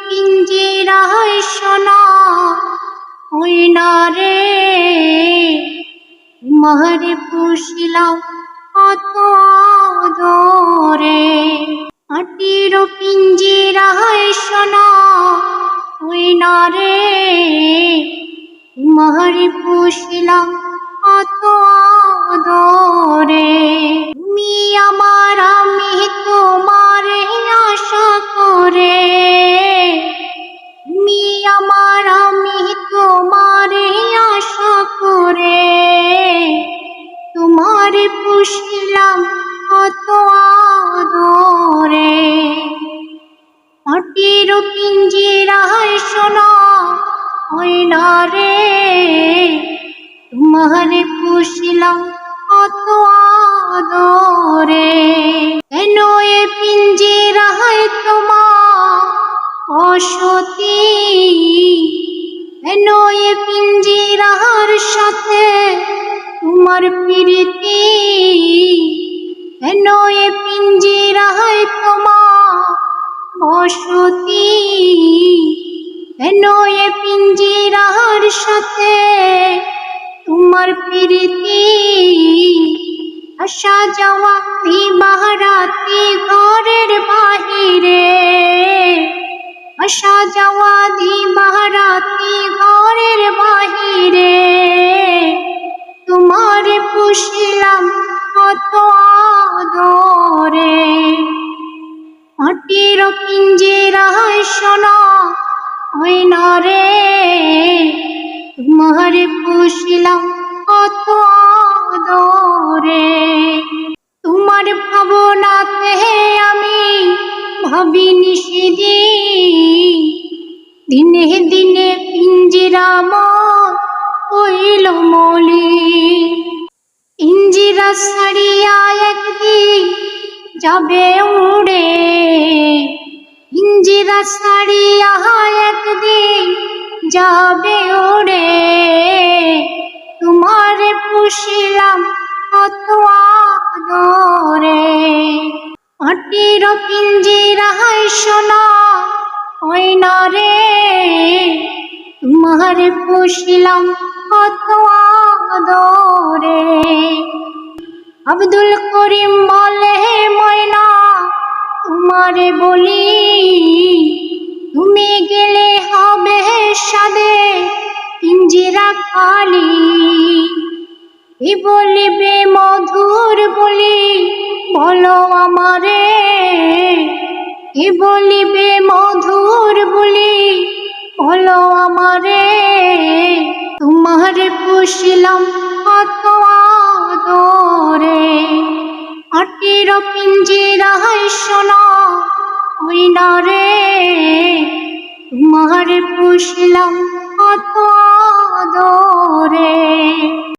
পিঞ্জিরায় সোনা ওই না রে মারে পুষিলাম কত আদরে। মাটির পিঞ্জিরায় সোনা ওই না রে মারে পুষিলাম কত আদরে। তুমি আমার আমি আদরে কেন এ পিঞ্জিরায় তোমার অসতী? কেন এ পিঞ্জিরার সাথে তোমার প্রীতি? কেন এ পিঞ্জিরায় তোমার বসতি কেন এ পিঞ্জিরার সাথে তোমার প্রীতি? আসা যাওয়া দিবারাতি ঘরের বাহিরে। আসা যাওয়া দিবারাতি ঘরের বাহিরে। তোমার পুষিলাম কত আদরে। মাটির পিঞ্জিরায় শোনা না রে তোমার পুষিলাম কত আদরে। দিনে দিনে পিঞ্জিরাম হইল মলি। ইঞ্জিরা ছাড়িয়া একদিন যাবে উড়ে। ইঞ্জিরা ছাড়িয়া একদিন যাবে উড়ে। তোমার পুষিলাম কত আদরে। মাটির পিঞ্জিরায় সোনা ওই না রে। তোমার পুষিলাম আদরে। আব্দুল করিম বলে, ময়না, তোমারে বলি, তুমি গেলে হবে সাদে পিঞ্জিরা খালি। কি বলিবে মধুর বলি, বলো আমারে। বলিবে মধুর বলি? হলো আমারে, তোমার পুষিলাম কত আদরে। আটির পিঞ্জিরায় শোনা হইনা রে, তোমার পুষিলাম